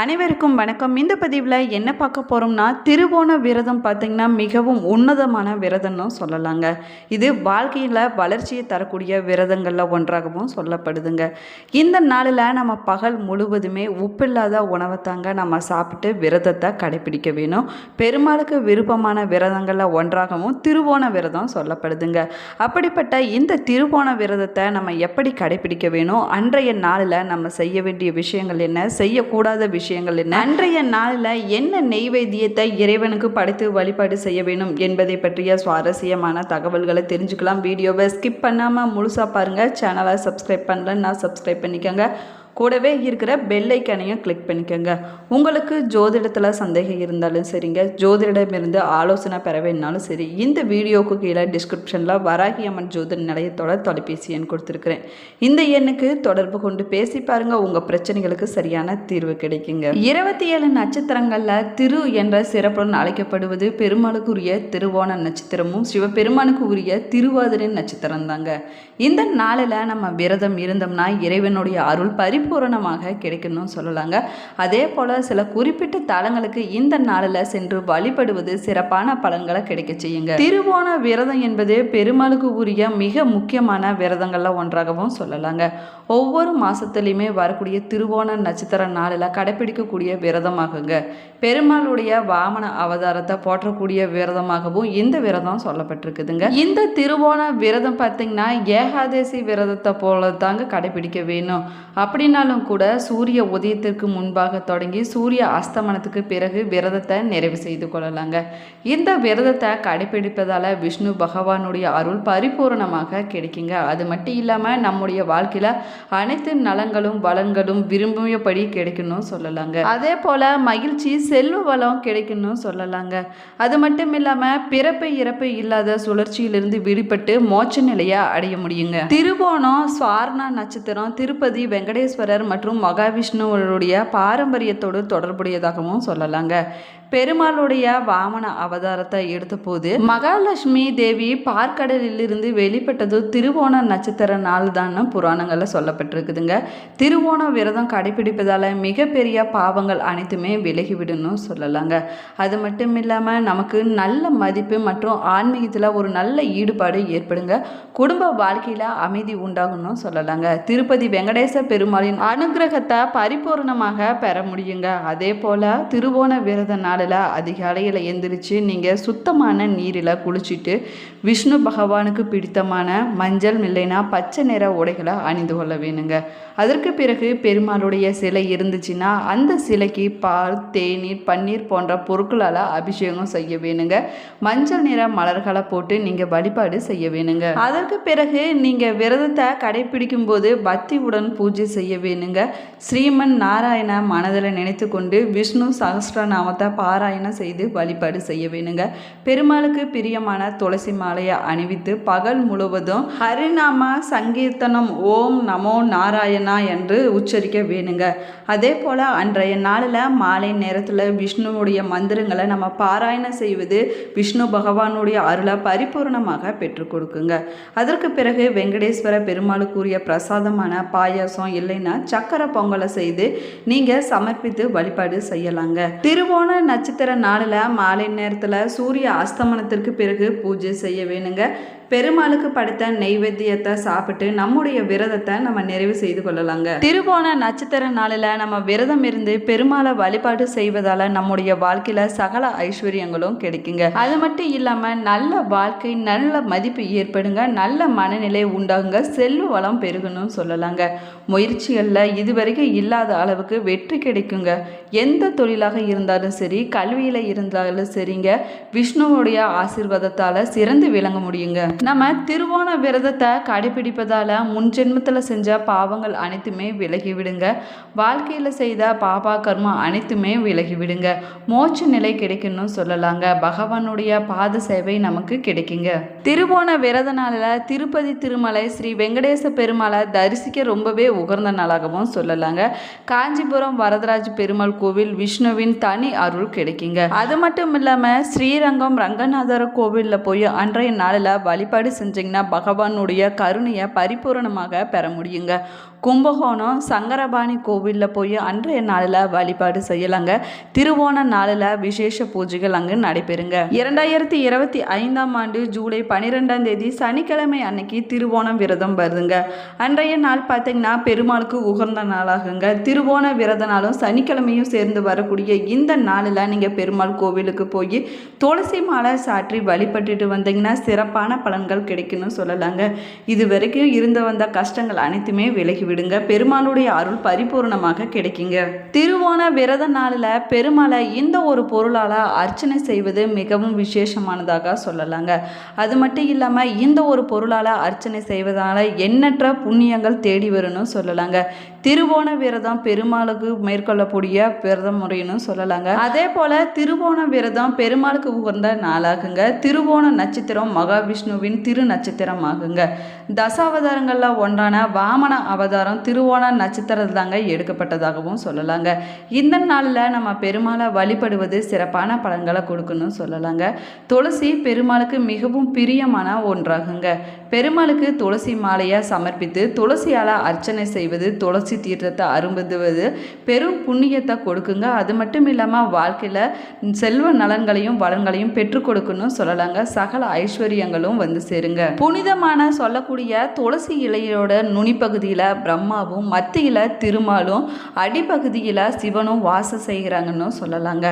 அனைவருக்கும் வணக்கம். இந்த பதிவில் என்ன பார்க்க போகிறோம்னா திருவோண விரதம் பார்த்திங்கன்னா மிகவும் உன்னதமான விரதம்னு சொல்லலாங்க. இது வாழ்க்கையில் வளர்ச்சியை தரக்கூடிய விரதங்களில் ஒன்றாகவும் சொல்லப்படுதுங்க. இந்த நாளில் நம்ம பகல் முழுவதுமே உப்பில்லாத உணவை தாங்க நம்ம சாப்பிட்டு விரதத்தை கடைபிடிக்க வேணும். பெருமாளுக்கு விருப்பமான விரதங்களில் ஒன்றாகவும் திருவோண விரதம் சொல்லப்படுதுங்க. அப்படிப்பட்ட இந்த திருவோண விரதத்தை நம்ம எப்படி கடைபிடிக்க வேணும்? அன்றைய நாளில் நம்ம செய்ய வேண்டிய விஷயங்கள் என்ன? செய்யக்கூடாத விஷயம் விஷயங்கள் என்ன? அன்றைய நாளில் என்ன நெய்வேத்தியத்தை இறைவனுக்கு படைத்து வழிபாடு செய்ய வேணும் என்பதை பற்றிய சுவாரஸ்யமான தகவல்களை தெரிஞ்சுக்கலாம். வீடியோவை ஸ்கிப் பண்ணாமல் முழுசாக பாருங்கள் சேனலை சப்ஸ்கிரைப் பண்ணலன்னா சப்ஸ்கிரைப் பண்ணிக்கோங்க. கூடவே இருக்கிற பெல்லைக்கனையும் கிளிக் பண்ணிக்கோங்க. உங்களுக்கு ஜோதிடத்தில் சந்தேகம் இருந்தாலும் சரிங்க. ஜோதிடமிருந்து ஆலோசனை பெற வேணாலும் சரி. இந்த வீடியோவுக்கு கீழே டிஸ்கிரிப்ஷனில் வராகி அம்மன் ஜோதிட நிலையத்தோட தொலைபேசி எண் கொடுத்துருக்குறேன். இந்த எண்ணுக்கு தொடர்பு கொண்டு பேசி பாருங்கள் உங்கள் பிரச்சனைகளுக்கு சரியான தீர்வு கிடைக்குங்க. இருபத்தி ஏழு நட்சத்திரங்களில் திரு என்ற சிறப்புடன் அழைக்கப்படுவது பெருமாளுக்குரிய திருவோண நட்சத்திரமும் சிவபெருமானுக்கு உரிய திருவாதிரை நட்சத்திரம் தாங்க இந்த நாளில் நம்ம விரதம் இருந்தோம்னா இறைவனுடைய அருள் பரி பரிபூரணமாக கிடைக்கணும்னு சொல்லலாங்க. அதே போல் சில குறிப்பிட்ட தலங்களுக்கு இந்த நாளில் சென்று வழிபடுவது சிறப்பான பலன்களை கிடைக்க செய்யுங்க. திருவோண விரதம் என்பது பெருமாளுக்கு உரிய மிக முக்கியமான விரதங்களில் ஒன்றாகவும் சொல்லலாங்க. ஒவ்வொரு மாதத்துலேயுமே வரக்கூடிய திருவோண நட்சத்திர நாளில் கடைபிடிக்கக்கூடிய விரதமாகுங்க. பெருமாளுடைய வாமன அவதாரத்தை போற்றக்கூடிய விரதமாகவும் இந்த விரதம் சொல்லப்பட்டிருக்குதுங்க. இந்த திருவோண விரதம் பார்த்தீங்கன்னா ஏகாதசி விரதத்தை போல தாங்க கடைபிடிக்க வேணும். அப்படின்னாலும் கூட சூரிய உதயத்திற்கு முன்பாக தொடங்கி சூரிய அஸ்தமனத்துக்கு பிறகு விரதத்தை நிறைவு செய்து கொள்ளலாங்க. இந்த விரதத்தை கடைபிடிப்பதால் விஷ்ணு பகவானுடைய அருள் பரிபூரணமாக கிடைக்குங்க. அது மட்டும் இல்லாமல் நம்முடைய வாழ்க்கையில் அனைத்து நலங்களும் வளங்களும் விரும்பியபடி கிடைக்கணும் சொல்லலாங்க. அதே போல் மகிழ்ச்சி செல்வ வளம் கிடைக்கணும் சொல்லலாங்க. அது மட்டும் இல்லாமல் பிறப்பு இறப்பு இல்லாத சுழற்சியிலிருந்து விடுபட்டு மோட்ச நிலையை அடைய முடியுங்க. திருவோணம் சுவார்ணா நட்சத்திரம் திருப்பதி வெங்கடேஸ்வரர் மற்றும் மகாவிஷ்ணுவருடைய பாரம்பரியத்தோடு தொடர்புடையதாகவும் சொல்லலாங்க. பெருமாளுடைய வாமன அவதாரத்தை எடுத்தபோது மகாலட்சுமி தேவி பார்க்கடலிலிருந்து வெளிப்பட்டது திருவோண நட்சத்திர நாள் தான் புராணங்களில் சொல்லப்பட்டிருக்குதுங்க. திருவோண விரதம் கடைபிடிப்பதால் மிகப்பெரிய பாவங்கள் அனைத்துமே விலகிவிடணும் சொல்லலாங்க. அது மட்டும் இல்லாமல் நமக்கு நல்ல மதிப்பு மற்றும் ஆன்மீகத்தில் ஒரு நல்ல ஈடுபாடு ஏற்படுங்க. குடும்ப வாழ்க்கையில் அமைதி உண்டாகணும் சொல்லலாங்க. திருப்பதி வெங்கடேச பெருமாளின் அனுகிரகத்தை பரிபூர்ணமாக பெற முடியுங்க. அதே போல் திருவோண விரத நாளில் அதிகாலையில் எந்திரிச்சு நீங்கள் சுத்தமான நீரில் குளிச்சுட்டு விஷ்ணு பகவானுக்கு பிடித்தமான மஞ்சள் இல்லைன்னா பச்சை நிற உடைகளை அணிந்து கொள்ள வேணுங்க. அதற்கு பிறகு பெருமாளுடைய சிலை இருந்துச்சுன்னா அந்த சிலைக்கு பால் தேநீர் பன்னீர் போன்ற பொருட்களால் அபிஷேகம் செய்ய வேணுங்க. மஞ்சள் நிற மலர்களை போட்டு நீங்கள் வழிபாடு செய்ய வேணுங்க. அதற்கு பிறகு நீங்கள் விரதத்தை கடைபிடிக்கும் போது பக்தியுடன் பூஜை செய்ய வேணுங்க. ஸ்ரீமன் நாராயண மனதில் நினைத்து கொண்டு விஷ்ணு சகஸ்ரநாமத்தை பாராயணம் செய்து வழிபாடு செய்ய வேணுங்க பெருமாளுக்கு பிரியமான துளசி மாலையை அணிவித்து பகல் முழுவதும் ஹரிநாம சங்கீர்த்தனம் ஓம் நமோ நாராயணா என்று உச்சரிக்க வேணுங்க. அதே போல் அன்றைய நாளில் மாலை நேரத்தில் விஷ்ணுவுடைய மந்திரங்களை நம்ம பாராயணம் செய்வது விஷ்ணு பகவானுடைய அருளை பரிபூர்ணமாக பெற்றுக் கொடுக்குங்க. அதற்கு பிறகு வெங்கடேஸ்வர பெருமாளுக்குரிய பிரசாதமான பாயாசம் இல்லைன்னா சக்கரை பொங்கலை செய்து நீங்கள் சமர்ப்பித்து வழிபாடு செய்யலாங்க. திருவோண நட்சத்திர நாளில் மாலை நேரத்தில் சூரிய அஸ்தமனத்திற்கு பிறகு பூஜை செய்ய வேணுங்க. பெருமாளுக்கு படைத்த நெய்வேத்தியத்தை சாப்பிட்டு நம்முடைய விரதத்தை நம்ம நிறைவு செய்து கொள்ளலாங்க. திருவோண நட்சத்திர நாளில் நம்ம விரதம் இருந்து பெருமாளை வழிபாடு செய்வதால் நம்முடைய வாழ்க்கையில் சகல ஐஸ்வர்யங்களும் கிடைக்குங்க. அது மட்டும் இல்லாமல் நல்ல வாழ்க்கை நல்ல மதிப்பு ஏற்படுங்க. நல்ல மனநிலை உண்டாகுங்க. செல்வ வளம் பெருகணும்னு சொல்லலாங்க. முயற்சிகளில் இதுவரைக்கும் இல்லாத அளவுக்கு வெற்றி கிடைக்குங்க. எந்த தொழிலாக இருந்தாலும் சரி கல்வியில் இருந்தாலும் சரிங்க. விஷ்ணுவுடைய ஆசீர்வாதத்தால் சிறந்து விளங்க முடியுங்க. நம்ம திருவோண விரதத்தை கடைபிடிப்பதால் முன் ஜென்மத்தில் செஞ்ச பாவங்கள் அனைத்துமே விலகி விடுங்க வாழ்க்கையில் செய்த பாபா கர்மம் அனைத்துமே விலகிவிடுங்க. மோட்ச நிலை கிடைக்கணும்னு சொல்லலாங்க. பகவானுடைய பாத சேவை நமக்கு கிடைக்குங்க. திருவோண விரத நாளில் திருப்பதி திருமலை ஸ்ரீ வெங்கடேச பெருமாளை தரிசிக்க ரொம்பவே உகர்ந்த நாளாகவும் சொல்லலாங்க. காஞ்சிபுரம் வரதராஜ பெருமாள் கோவில் விஷ்ணுவின் தனி அருள் கிடைக்குங்க. அது மட்டும் இல்லாமல் ஸ்ரீரங்கம் ரங்கநாதர கோவிலில் போய் அன்றைய நாளில் வழிபாடு செஞ்சிங்கன்னா பகவானுடைய கருணையை பரிபூரணமாக பெற முடியுங்க. கும்பகோணம் சங்கரபாணி கோவிலில் போய் அன்றைய நாளில் வழிபாடு செய்யலாங்க. திருவோண நாளில் விசேஷ பூஜைகள் அங்கு நடைபெறுங்க. இரண்டாயிரத்தி இருபத்தி ஐந்தாம் ஆண்டு ஜூலை பன்னிரெண்டாம் தேதி சனிக்கிழமை அன்னைக்கு திருவோணம் விரதம் வருதுங்க. அன்றைய நாள் பார்த்தீங்கன்னா பெருமாளுக்கு உகந்த நாளாகுங்க. திருவோண விரத நாளும் சனிக்கிழமையும் சேர்ந்து வரக்கூடிய இந்த நாளில் நீங்கள் பெருமாள் கோவிலுக்கு போய் துளசி மாலை சாற்றி வழிபட்டுட்டு வந்தீங்கன்னா சிறப்பான பலன்கள் கிடைக்கும்னு சொல்லலாங்க. இது வரைக்கும் இருந்து வந்த கஷ்டங்கள் அனைத்துமே விலகி விடுங்க. பெருமாளுடைய அருள் பரிபூர்ணமாக கிடைக்குங்க. திருவோண விரத நாளில் பெருமாளை இந்த ஒரு பொருளால் அர்ச்சனை செய்வது மிகவும் விசேஷமானதாக சொல்லலாங்க. அது மட்டும் இல்லாமல் இந்த ஒரு பொருளால் அர்ச்சனை செய்வதனால எண்ணற்ற புண்ணியங்கள் தேடி வரும்னு சொல்லலாங்க. திருவோண விரதம் பெருமாளுக்கு மேற்கொள்ளக்கூடிய விரத முறைன்னு சொல்லலாங்க. அதே போல் திருவோண விரதம் பெருமாளுக்கு உகந்த நாளாகுங்க. திருவோண நட்சத்திரம் மகாவிஷ்ணுவின் திரு நட்சத்திரம் ஆகுங்க. தசாவதாரங்களில் ஒன்றான வாமன அவதாரம் திருவோண நட்சத்திரத்தில் தாங்க எடுக்கப்பட்டதாகவும் சொல்லலாங்க. இந்த நாளில் நம்ம பெருமாளை வழிபடுவது சிறப்பான பலன்களை கொடுக்கணும்னு சொல்லலாங்க. துளசி பெருமாளுக்கு மிகவும் பிரியமான ஒன்றாகுங்க. பெருமாளுக்கு துளசி மாலையை சமர்ப்பித்து துளசியால் அர்ச்சனை செய்வது துளசி தீர்த்தத்தை அரும்புதுவது பெரும் புண்ணியத்தை கொடுக்குங்க. அது மட்டும் இல்லாமல் வாழ்க்கையில் செல்வ நலன்களையும் வளங்களையும் பெற்றுக் கொடுக்கணும்னு சொல்லலாங்க. சகல ஐஸ்வர்யங்களும் வந்து சேருங்க. புனிதமான சொல்லக்கூடிய துளசி இலையோட நுனிப்பகுதியில் பிரம்மாவும் மத்தியில் திருமாலும் அடிப்பகுதியில் சிவனும் வாசம் செய்கிறாங்கன்னு சொல்லலாங்க.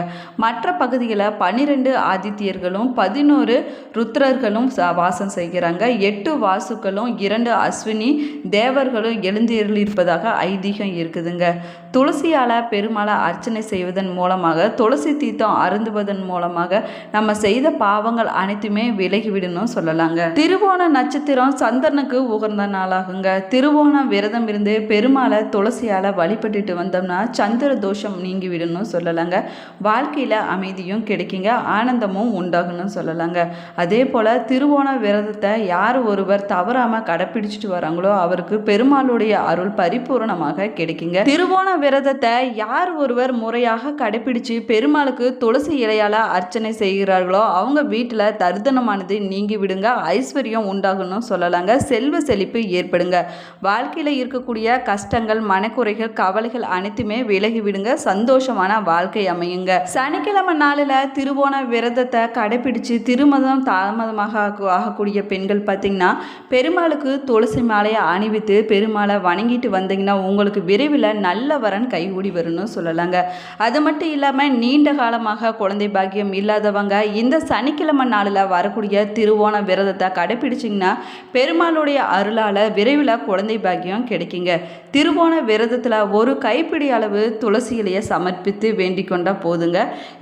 மற்ற பகுதியில் பன்னிரெண்டு ஆதித்யர்களும் பதினோரு ருத்ரர்களும் வாசம் செய்கிறாங்க. எட்டு வாசுக்களும் இரண்டு அஸ்வினி தேவர்களும் எழுந்திருப்பதாக ஐதீகம் இருக்குதுங்க. துளசியால் பெருமாளை அர்ச்சனை செய்வதன் மூலமாக துளசி தீர்த்தம் அருந்துவதன் மூலமாக நம்ம செய்த பாவங்கள் அனைத்துமே விலகிவிடணும் சொல்லலாங்க. திருவோண நட்சத்திரம் சந்திரனுக்கு உகந்த நாளாகுங்க. திருவோண விரதம் இருந்து பெருமாளை துளசியால் வழிபட்டுட்டு வந்தோம்னா சந்திர தோஷம் நீங்கிவிடணும் சொல்லலாங்க. வாழ்க்கையில் அமைதியும் கிடைக்குங்க ஆனந்தமும் உண்டாகணும்னு சொல்லலாங்க. அதே போல் திருவோண விரதத்தை யார் ஒருவர் தவறாமல் கடைப்பிடிச்சிட்டு வராங்களோ அவருக்கு பெருமாளுடைய அருள் பரிபூரணமாக கிடைக்குங்க. திருவோண விரதத்தை யார் ஒருவர் முறையாக கடைப்பிடிச்சு பெருமாளுக்கு துளசி இலையால் அர்ச்சனை செய்கிறார்களோ அவங்க வீட்டில் தருதனமானது நீங்கி விடுங்க ஐஸ்வர்யம் உண்டாகணும் சொல்லலாங்க. செல்வ செழிப்பு ஏற்படுங்க. வாழ்க்கையில் இருக்கக்கூடிய கஷ்டங்கள் மனக்குறைகள் கவலைகள் அனைத்துமே விலகி விடுங்க. சந்தோஷமான வாழ்க்கை அமையுங்க. சனிக்கிழமை நாளில் திருவோண விரதத்தை கடைப்பிடிச்சு திருமதம் தாமதமாக ஆகக்கூடிய பெண்கள் பார்த்தீங்கன்னா பெருமாளுக்கு துளசி மாலையை அணிவித்து பெருமாளை வணங்கிட்டு வந்தீங்கன்னா உங்களுக்கு விரைவில் நல்ல வரன் கைகூடி வரும்னு சொல்லலாங்க. அது மட்டும் இல்லாமல் நீண்ட காலமாக குழந்தை பாக்கியம் இல்லாதவங்க இந்த சனிக்கிழமை நாளில் வரக்கூடிய திருவோண விரதத்தை கடைபிடிச்சிங்கன்னா பெருமாளுடைய அருளால் விரைவில் குழந்தை பாக்கியம் கிடைக்குங்க. திருவோண விரதத்தில் ஒரு கைப்பிடி அளவு துளசி இலையை சமர்ப்பித்து வேண்டிக் கொண்டா போதுங்க.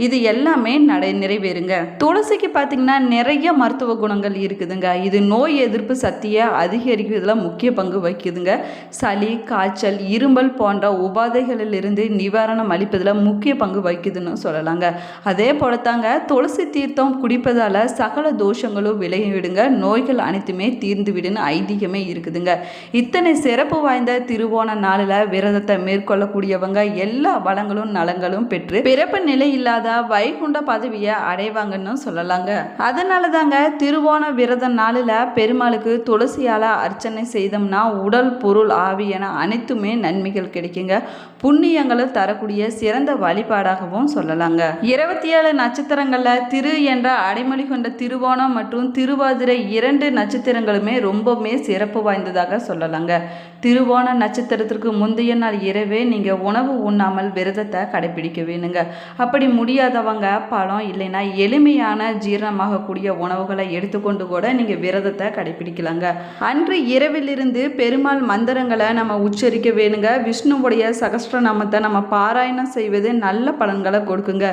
இது எல்லாமே நடை நிறைவேறுங்க. துளசிக்கு பார்த்தீங்கன்னா நிறைய மருத்துவ குணங்கள் இருக்குதுங்க. இது நோய் எதிர்ப்பு சக்தியை அதிகரிக்கிறதுல முக்கிய பங்கு வகிக்குதுங்க. சளி காய்ச்சல் இருமல் போன்ற உபாதைகளிலிருந்து நிவாரணம் அளிப்பதில் முக்கிய பங்கு வகிக்குதுன்னு சொல்லலாங்க. அதே போல தாங்க துளசி தீர்த்தம் குடிப்பதால் சகல தோஷங்களும் விலகிவிடுங்க நோய்கள் அனைத்துமே தீர்ந்து விடுன்னு ஐதீகமே இருக்குதுங்க. இத்தனை சிறப்பு வாய்ந்த திருவோண போன நாளில் விரதத்தை மேற்கொள்ளக்கூடியவங்க எல்லா வளங்களும் நலங்களும் பெற்று பிறப்பு நிலை இல்லாத வைகுண்ட பதவியை அடைவாங்கன்னு சொல்லலாங்க. அதனால தாங்க திருவோண விரத நாளில் பெருமாளுக்கு துளசியால் அர்ச்சனை செய்தோம்னா உடல் பொருள் ஆவி என அனைத்துமே நன்மைகள் கிடைக்குங்க. புண்ணியங்களும் தரக்கூடிய சிறந்த வழிபாடாகவும் சொல்லலாங்க. இருபத்தி ஏழு நட்சத்திரங்களில் திரு என்ற அடைமொழி கொண்ட திருவோணம் மற்றும் திருவாதிரை இரண்டு நட்சத்திரங்களுமே ரொம்பவுமே சிறப்பு வாய்ந்ததாக சொல்லலாங்க. திருவோண நட்சத்திரத்திற்கு முந்தைய நாள் இரவே நீங்கள் உணவு உண்ணாமல் விரதத்தை கடைபிடிக்க வேணுங்க. அப்படி முடியாதவங்க பழம் இல்லைன்னா எளிமையான ஜீரணமாகக்கூடிய உணவுகளை எடுத்துக்கொண்டு கூட நீங்கள் விரதத்தை கடைபிடிக்கலாங்க. அன்று இரவிலிருந்து பெருமாள் மந்திரங்களை நம்ம உச்சரிக்க வேணுங்க. விஷ்ணுவுடைய சகஸ்ரநாமத்தை நம்ம பாராயணம் செய்வது நல்ல பலன்களை கொடுக்குங்க.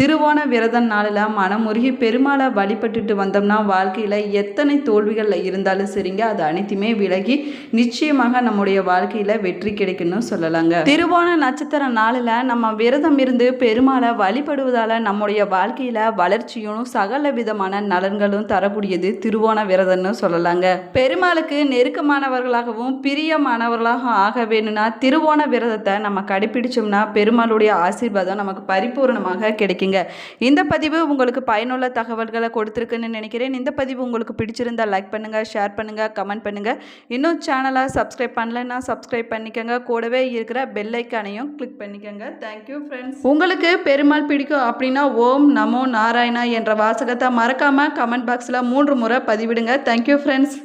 திருவோண விரத நாளில் மனமுருகி பெருமாளை வழிபட்டுட்டு வந்தோம்னா வாழ்க்கையில் எத்தனை தோல்விகளில் இருந்தாலும் சரிங்க. அது அனைத்துமே விலகி நிச்சயமாக நம்முடைய வாழ்க்கையில் வெற்றி கிடைக்கும்னு சொல்லலாங்க. திருவோண நட்சத்திர நாளில் நம்ம விரதம் இருந்து பெருமாளை வழிபடுவதால் நம்முடைய வாழ்க்கையில் வளர்ச்சியும் சகல விதமான நலன்களும் தரக்கூடியது திருவோண விரதம்னு சொல்லலாங்க. பெருமாளுக்கு நெருக்கமானவர்களாகவும் பிரியமானவர்களாக ஆக வேணும்னா திருவோண விரதத்தை நம்ம கடைபிடிச்சோம்னா பெருமாளுடைய ஆசீர்வாதம் நமக்கு பரிபூர்ணமாக கிடைக்குங்க. இந்த பதிவு உங்களுக்கு பயனுள்ள தகவல்களை கொடுத்துருக்குன்னு நினைக்கிறேன். இந்த பதிவு உங்களுக்கு பிடிச்சிருந்தா லைக் பண்ணுங்கள் ஷேர் பண்ணுங்கள் கமெண்ட் பண்ணுங்கள் இன்னும் சேனலை சப்ஸ்கிரைப் பண்ணலைன்னா சப்ஸ்கிரைப் பண்ணிக்கோங்க. கூடவே இருக்கிற பெல்லைக்கானையும் கிளிக் பண்ணிக்கோங்க. தேங்க்யூ ஃப்ரெண்ட்ஸ் உங்களுக்கு பெருமாள் பிடிக்கும் அப்படின்னா ஓம் நமோ நாராயணா என்ற வாசகத்தை மறக்காமல் கமெண்ட் பாக்ஸில் மூன்று முறை பதிவிடுங்க. Thank you friends